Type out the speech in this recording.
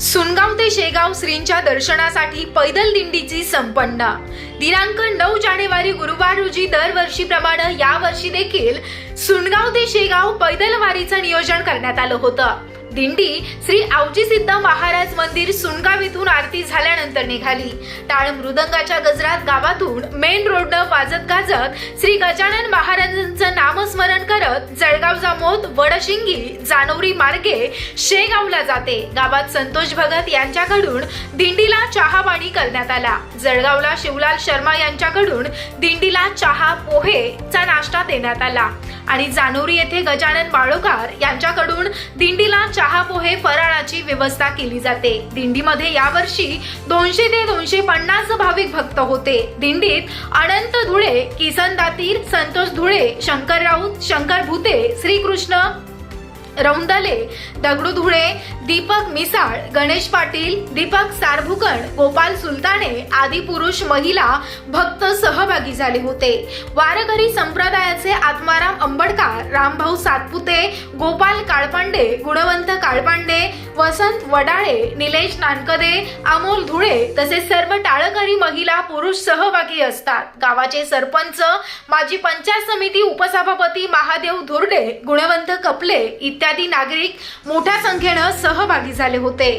सुनगाव ते शेगाव श्रींच्या दर्शनासाठी पैदल दिंडीची संपन्न. दिनांक नऊ जानेवारी गुरुवार रोजी दरवर्षीप्रमाणे यावर्षी देखील सुनगाव ते शेगाव पैदल वारीचं नियोजन करण्यात आलं होतं. दिंडी श्री आवजी सिद्ध महाराज मंदिर सुनगाव इथून आरती झाल्यानंतर निघाली. टाळ मृदंगाच्या गजरात गावातून मेन रोडनं वाजत गाजत श्री गजानन महाराजांचं नामस्मरण करत जळगाव जामोद वडशिंगी जानोरी मार्गे शेगावला जाते. गावात संतोष भगत यांच्याकडून दिंडीला चहा पाणी करण्यात आला. जळगावला शिवलाल शर्मा यांच्याकडून दिंडीला चहा पोहेचा नाश्ता देण्यात आला. आणि जानोरी येथे गजानन बाळोकार यांच्याकडून दिंडीला चहा पोहे फराळाची व्यवस्था केली जाते. दिंडीमध्ये यावर्षी दोनशे ते दोनशे पन्नास भाविक भक्त होते. दिंडीत अनंत धुळे किसन दातीर संतोष धुळे शंकर राऊत शंकर भुते श्रीकृष्ण रौंदले दगडू धुळे दीपक मिसाळ गणेश पाटील दीपक सारभुकण गोपाल सुलताने आदी पुरुष महिला भक्त सहभागी झाले होते. वारकरी संप्रदायाचे आत्माराम अंबडकर रामभाऊ सातपुते गोपाल काळपांडे गुणवंत काळपांडे वसंत वडाळे निलेश नानकदे अमोल धुळे तसेच सर्व टाळकरी महिला पुरुष सहभागी असतात. गावाचे सरपंच माजी पंचायत समिती उपसभापती महादेव धुर्डे गुणवंत कपले इत्यादी नागरिक मोठ्या संख्येनं सहभागी झाले होते.